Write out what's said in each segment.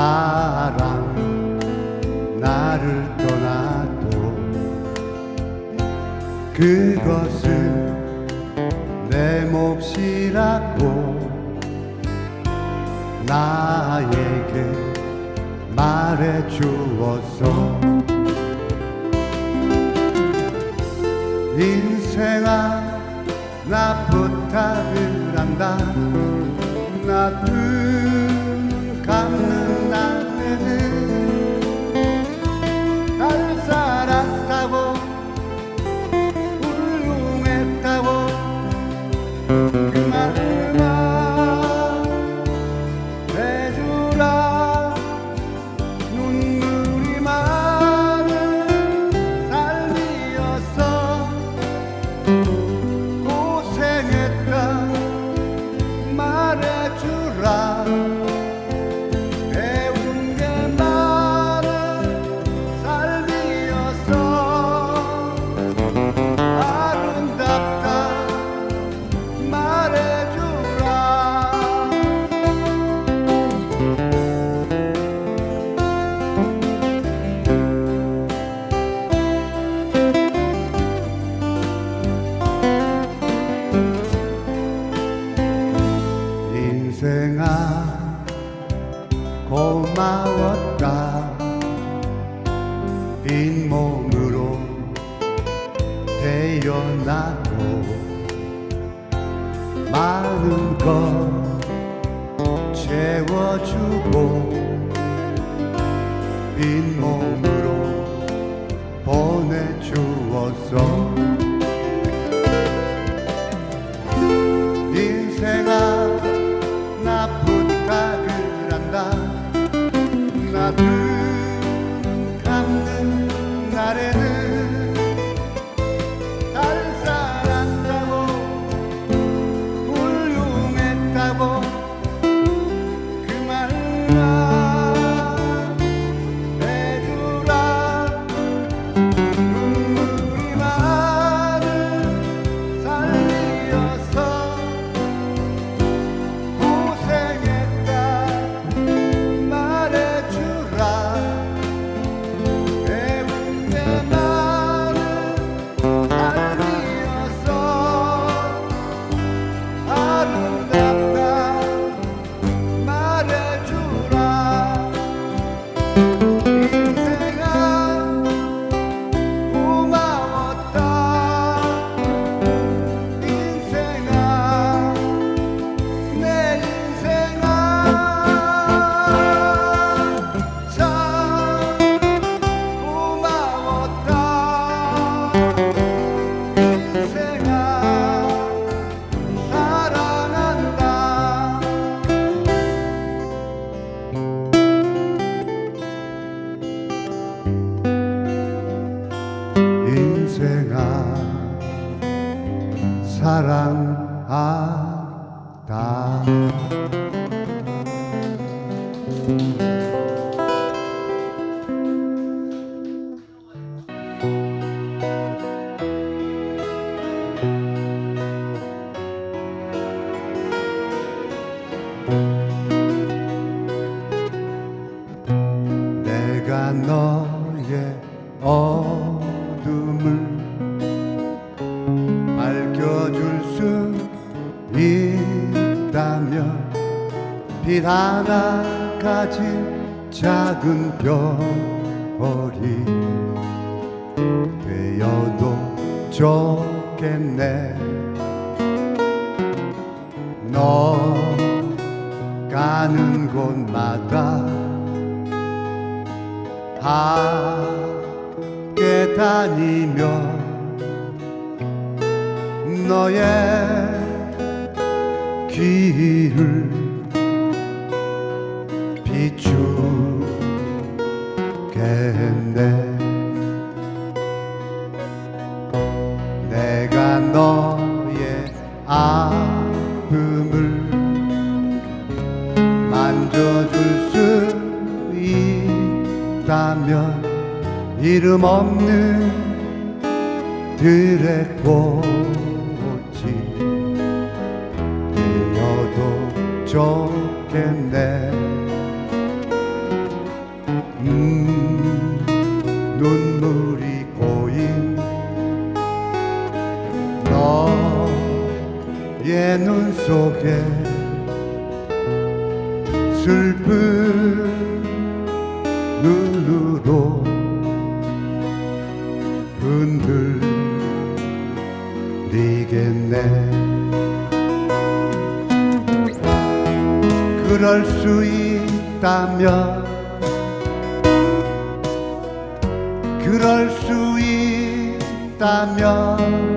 사랑 나를 떠나도 그것은 내 몫이라고 나에게 말해 주어서 인생아 나 부탁을 한다. 나눈 것 채워주고 빈 몸으로 보내주었어 인생아 나 부탁을 한다. 나눈 하다 내가 가진 작은 별이 되어도 좋겠네. 너 가는 곳마다 함께 다니며 너의 죽겠네. 내가 너의 아픔을 만져줄 수 있다면 이름 없는 드래꽃이 되어도 좋겠네. 눈물이 고인. 너의 눈 속에 슬픈 눈으로 흔들리겠네. 그럴 수 있다면 그럴 수 있다면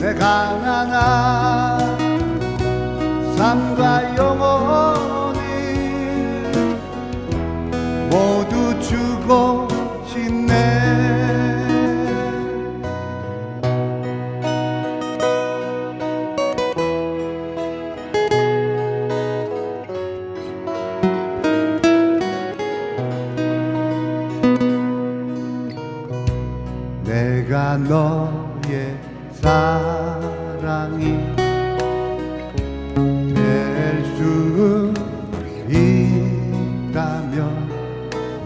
내가 나나 삶과 영혼 내가 너의 사랑이 될 수 있다면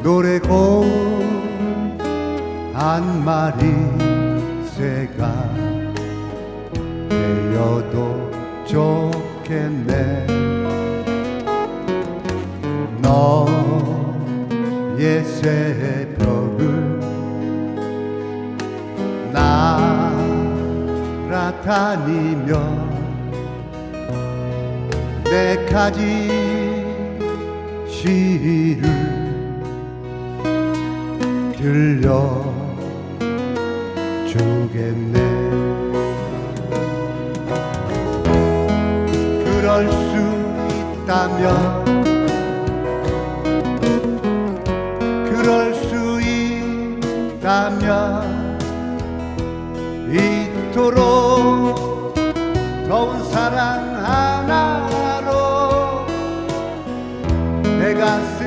노래 고운 한 마리 새가 되어도 좋겠네. 너의 새 날아다니며 내 가지 시를 들려 주겠네. 그럴 수 있다면 그럴 수 있다면 이토록 digas